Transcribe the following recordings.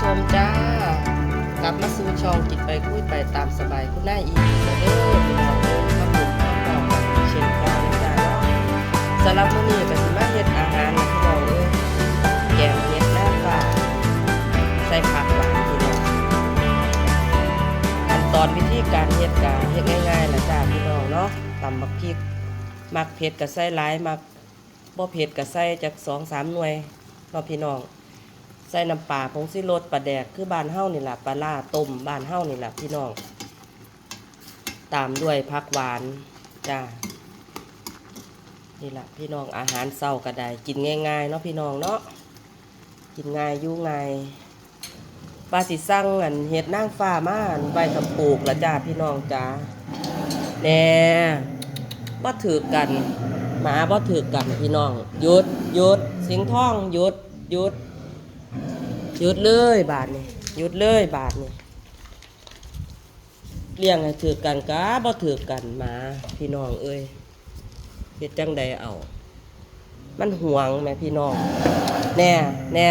ชมจ้ากลับมาสู่ช่องกินไปคุยไปตามสบายคุณนายอีกเด้อพี่น้องเด้อครับผมต่อกันเช่นเคยนะจ้าเนาะสำหรับมื้อนี้ก็สิมาเฮ็ดอาหารนะพี่น้องเด้อแกงเห็ดหน้าฟ้าใส่ผักหวานพี่น้องขั้นตอนวิธีการเฮ็ดก็เฮ็ดง่ายๆล่ะจ้าพี่น้องเนาะตำบักพริกมักเผ็ดก็ใส่หลายมักบ่เผ็ดก็ใส่จัก2-3หน่วยเนาะพี่น้อง ใส่น้ำปลาผงซิรสปลาแดกคือบ้านเฮ้านี่แหละปลาล่าต้มบ้านเฮ้านี่แหละพี่น้อง ตามด้วยผักหวานจ้านี่แหละพี่น้องอาหารเศร้าก็ได้กินง่ายๆเนาะพี่น้องเนาะกินง่ายยู่ง่ายปลาสิสั่งอันเห็ดนางฟ้ามาอันใบทำปลูกละจ้าพี่น้องจ้าแน่บ่ถือกันหมาบ่ถือกันพี่น้องหยุดหยุดสิงห์ท่องหยุดหยุด หยุดเลยบาทนี่หยุดเลยบาทนี่เลี้ยงให้ถือกันกะบ่ถือกันมาพี่น้องเอ้ยเฮ็ดจังใดเอา มันห่วงแม่พี่น้อง แน่แน่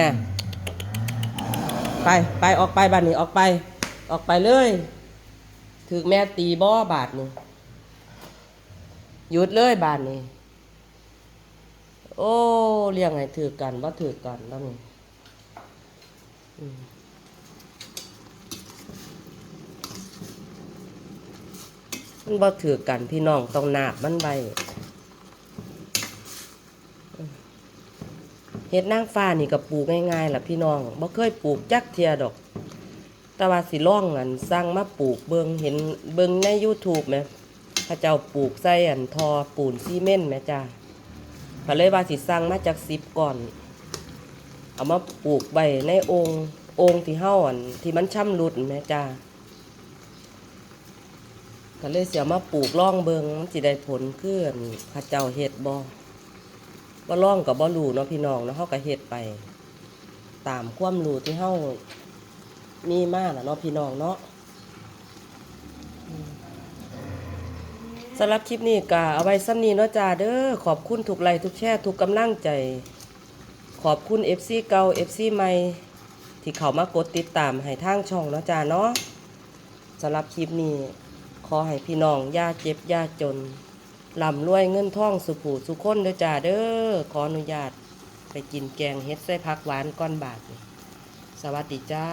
ไปไปออกไปบาทนี้ออกไป ออกไปเลยถือแม่ตีบ่บาทนี่หยุดเลยบาทนี่โอ้เลี้ยงให้ถือกันบ่ถือกันแล้วนี่ มันบ่ถือกันพี่น้องต้องนาบมันใบเฮ็ดนางฟ้านี่ก็ปลูกง่ายๆล่ะพี่น้องบ่เคยปลูกจักเทียดอก แต่ว่าสิล่องอันสร้างมาปลูกเบิงเห็นเบิงใน YouTube แหมพระเจ้าปลูกใส่อันทอปูนซีเมนต์แหมจ้าก็เลยว่าสิสร้างมาจาก10ก่อน เอามาปลูกใบในองค์องค์ที่เฮาอันที่มันช่ำรุดแหม่จ้าก็เลยเสียมาปลูกล่องเบิงมันสิได้ผลคืออันข้าเจ้าเฮ็ดบ่บ่าล่องกับบ่รูเนาะพี่น้องเนาะเฮาก็เฮ็ดไป ตามความรูที่เฮามีมากนะเนาะพี่น้องเนาะสำหรับคลิปนี้ก็เอาไว้ซ้ำนี้เนาะจ้าเด้อขอบคุณทุกไลค์ทุกแชร์ทุกกำลังใจ ขอบคุณ FC เก่า FC ใหม่ ที่เขามากดติดตามให้ทางช่องเนาะจ้าเนาะสำหรับคลิปนี้ ขอให้พี่น้องย่าเจ็บย่าจนลำรวยเงินท่องสุผูสุคนเด้อจ้าเด้อขออนุญาตไปกินแกงเฮ็ดใส่พักหวานก้อนบาท สวัสดีจ้า